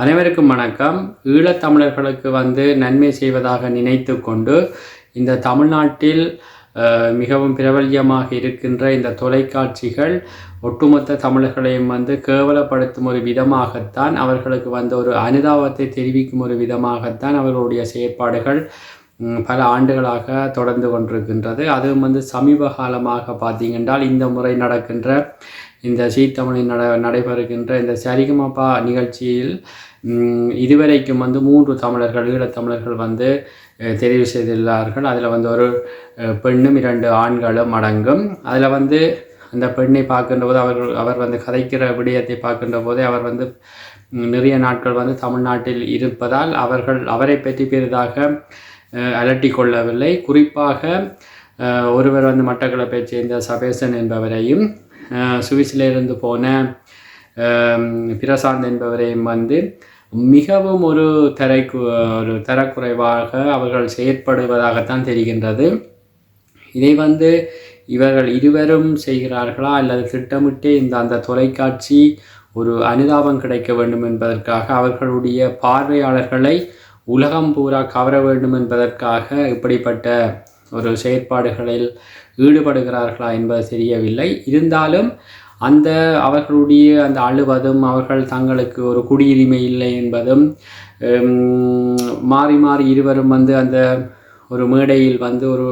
அனைவருக்கும் வணக்கம். ஈழத்தமிழர்களுக்கு வந்து நன்மை செய்வதாக நினைத்து கொண்டு இந்த தமிழ்நாட்டில் மிகவும் பிரபல்யமாக இருக்கின்ற இந்த தொலைக்காட்சிகள் ஒட்டுமொத்த தமிழர்களையும் வந்து கேவலப்படுத்தும் ஒரு விதமாகத்தான் அவர்களுக்கு வந்து ஒரு அனுதாபத்தை தெரிவிக்கும் ஒரு விதமாகத்தான் அவர்களுடைய செயற்பாடுகள் பல ஆண்டுகளாக தொடர்ந்து கொண்டிருக்கின்றது. அதுவும் வந்து சமீப காலமாக பார்த்தீங்கன்றால் இந்த முறை நடக்கின்ற இந்த சீத்தமிழில் நட நடைபெறுகின்ற இந்த சரிகமபா நிகழ்ச்சியில் இதுவரைக்கும் வந்து மூன்று தமிழர்கள் ஈழத்தமிழர்கள் வந்து தெரிவு செய்துள்ளார்கள். அதில் வந்து ஒரு பெண்ணும் இரண்டு ஆண்களும் அடங்கும். அதில் வந்து அந்த பெண்ணை பார்க்கின்ற போது அவர்கள் அவர் வந்து கதைக்கிற விடயத்தை பார்க்கின்ற போதே அவர் வந்து நிறைய நாட்கள் வந்து தமிழ்நாட்டில் இருப்பதால் அவர்கள் அவரை பற்றி பெரிதாக அலட்டி அலட்டிக் கொள்ளவில்லை. குறிப்பாக ஒருவர் வந்து மட்டக்களப்பை சேர்ந்த சபேசன் என்பவரையும் சுவிஸிலிருந்து போன பிரசாந்த் என்பவரையும் வந்து மிகவும் ஒரு தரை ஒரு தரக்குறைவாக அவர்கள் செயற்படுவதாகத்தான் தெரிகின்றது. இதை வந்து இவர்கள் இருவரும் செய்கிறார்களா அல்லது திட்டமிட்டே இந்த அந்த தொலைக்காட்சி ஒரு அனுதாபம் கிடைக்க வேண்டும் என்பதற்காக அவர்களுடைய பார்வையாளர்களை உலகம் பூரா கவர வேண்டும் என்பதற்காக இப்படிப்பட்ட ஒரு செயற்பாடுகளில் ஈடுபடுகிறார்களா என்பது தெரியவில்லை. இருந்தாலும் அந்த அவர்களுடைய அந்த அழுவதும் அவர்கள் தங்களுக்கு ஒரு குடியுரிமை இல்லை என்பதும் மாறி மாறி இருவரும் வந்து அந்த ஒரு மேடையில் வந்து ஒரு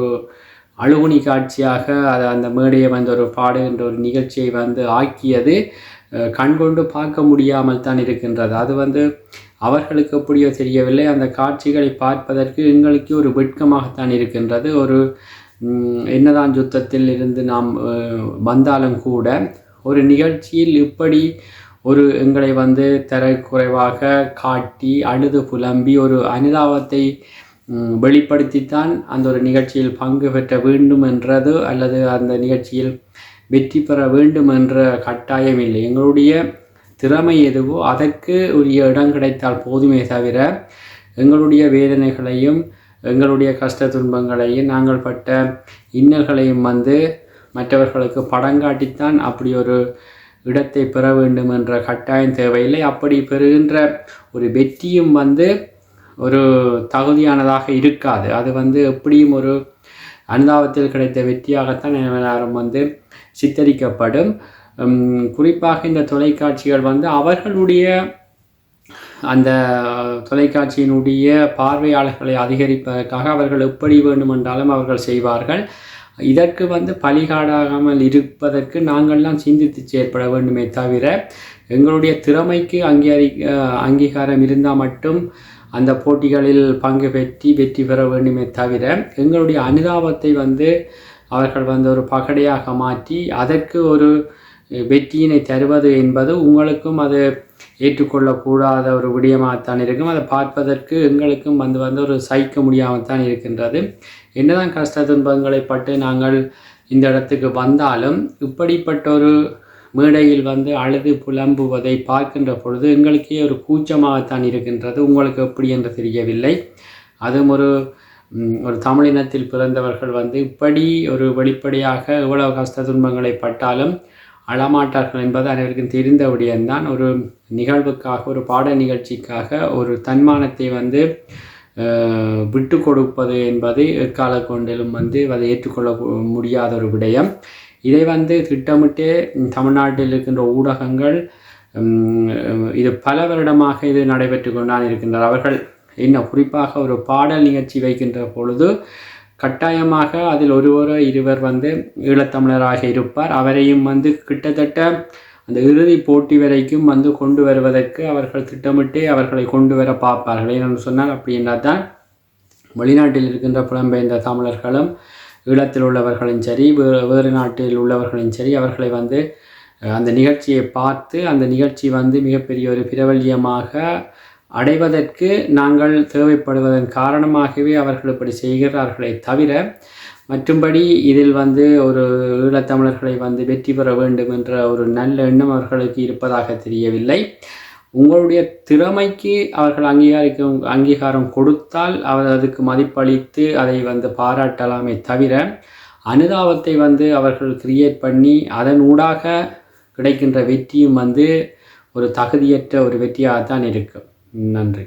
அழுகுனி காட்சியாக அது அந்த மேடையை வந்து ஒரு பாடுகின்ற ஒரு நிகழ்ச்சியை வந்து ஆக்கியது கண்கொண்டு பார்க்க முடியாமல் தான் இருக்கின்றது. அது வந்து அவர்களுக்கு எப்படியோ தெரியவில்லை. அந்த காட்சிகளை பார்ப்பதற்கு எங்களுக்கு ஒரு வெட்கமாகத்தான் இருக்கின்றது. ஒரு என்னதான் யுத்தத்தில் இருந்து நாம் வந்தாலும் கூட ஒரு நிகழ்ச்சியில் இப்படி ஒரு எங்களை வந்து தரக்குறைவாக காட்டி அழுது புலம்பி ஒரு அனுதாபத்தை வெளிப்படுத்தித்தான் அந்த ஒரு நிகழ்ச்சியில் பங்கு பெற்ற வேண்டும் என்றது அல்லது அந்த நிகழ்ச்சியில் வெற்றி பெற வேண்டும் என்ற கட்டாயம் இல்லை. எங்களுடைய திறமை எதுவோ அதற்கு உரிய இடம் கிடைத்தால் போதுமே தவிர எங்களுடைய வேதனைகளையும் எங்களுடைய கஷ்ட துன்பங்களையும் நாங்கள் பட்ட இன்னல்களையும் வந்து மற்றவர்களுக்கு படங்காட்டித்தான் அப்படி ஒரு இடத்தை பெற வேண்டும் என்ற கட்டாயம் தேவையில்லை. அப்படி பெறுகின்ற ஒரு வெற்றியும் வந்து ஒரு தகுதியானதாக இருக்காது. அது வந்து எப்படியும் ஒரு அனுதாபத்தில் கிடைத்த வெற்றியாகத்தான் எல்லாரும் வந்து சித்தரிக்கப்படும். குறிப்பாக இந்த தொலைக்காட்சிகள் வந்து அவர்களுடைய அந்த தொலைக்காட்சியினுடைய பார்வையாளர்களை அதிகரிப்பதற்காக அவர்கள் எப்படி வேண்டுமென்றாலும் அவர்கள் செய்வார்கள். இதற்கு வந்து பலிகாடாகாமல் இருப்பதற்கு நாங்கள்லாம் சிந்தித்து செயற்பட வேண்டுமே தவிர எங்களுடைய திறமைக்கு அங்கீகரி அங்கீகாரம் இருந்தால் மட்டும் அந்த போட்டிகளில் பங்கு பெற்றி வெற்றி பெற வேண்டுமே தவிர எங்களுடைய அனுதாபத்தை வந்து அவர்கள் வந்து ஒரு பகடையாக மாற்றி அதற்கு ஒரு வெற்றியினை தருவது என்பது உங்களுக்கும் அது ஏற்றுக்கொள்ளக்கூடாத ஒரு விடயமாகத்தான் இருக்கும். அதை பார்ப்பதற்கு எங்களுக்கும் வந்து வந்து ஒரு சகிக்க முடியாமல் தான் இருக்கின்றது. என்னதான் கஷ்ட துன்பங்களை பட்டு நாங்கள் இந்த இடத்துக்கு வந்தாலும் இப்படிப்பட்ட ஒரு மேடையில் வந்து அழுது புலம்புவதை பார்க்கின்ற பொழுது எங்களுக்கே ஒரு கூச்சமாகத்தான் இருக்கின்றது. உங்களுக்கு எப்படி என்று தெரியவில்லை. அதுவும் ஒரு ஒரு தமிழினத்தில் பிறந்தவர்கள் வந்து இப்படி ஒரு வெளிப்படையாக எவ்வளவு கஷ்ட துன்பங்களை பட்டாலும் அழமாட்டார்கள் என்பது அனைவருக்கும் தெரிந்த விடயம்தான் ஒரு நிகழ்வுக்காக ஒரு பாட நிகழ்ச்சிக்காக ஒரு தன்மானத்தை வந்து விட்டு கொடுப்பது என்பது எக்கால கொண்டிலும் வந்து அதை ஏற்றுக்கொள்ள முடியாத ஒரு விடயம். இதை வந்து திட்டமிட்டே தமிழ்நாட்டில் இருக்கின்ற ஊடகங்கள் இது பல வருடமாக இது நடைபெற்று கொண்டான் இருக்கின்றனர். அவர்கள் என்ன குறிப்பாக ஒரு பாடல் நிகழ்ச்சி வைக்கின்ற பொழுது கட்டாயமாக அதில் ஒருவரோ இருவர் வந்து ஈழத்தமிழராக இருப்பார். அவரையும் வந்து கிட்டத்தட்ட அந்த இறுதி போட்டி வரைக்கும் வந்து கொண்டு வருவதற்கு அவர்கள் திட்டமிட்டே அவர்களை கொண்டு வர பார்ப்பார்கள். ஏன்னு சொன்னால் அப்படி தான் வெளிநாட்டில் இருக்கின்ற புலம்பெயர்ந்த தமிழர்களும் ஈழத்தில் உள்ளவர்களும் சரி வேறு வேறு நாட்டில் உள்ளவர்களும் சரி அவர்களை வந்து அந்த நிகழ்ச்சியை பார்த்து அந்த நிகழ்ச்சி வந்து மிகப்பெரிய ஒரு பிரபல்யமாக அடைவதற்கு நாங்கள் தேவைப்படுவதன் காரணமாகவே அவர்கள் இப்படி செய்கிறார்களே தவிர மற்றும்படி இதில் வந்து ஒரு ஈழத்தமிழர்களை வந்து வெற்றி பெற வேண்டும் என்ற ஒரு நல்ல எண்ணம் அவர்களுக்கு இருப்பதாக தெரியவில்லை. உங்களுடைய திறமைக்கு அவர்கள் அங்கீகாரிக்கும் அங்கீகாரம் கொடுத்தால் அவர் அதுக்கு மதிப்பளித்து அதை வந்து பாராட்டலாமே தவிர அனுதாபத்தை வந்து அவர்கள் கிரியேட் பண்ணி அதன் ஊடாக கிடைக்கின்ற வெற்றியும் வந்து ஒரு தகுதியற்ற ஒரு வெற்றியாகத்தான் இருக்கும். நன்றி.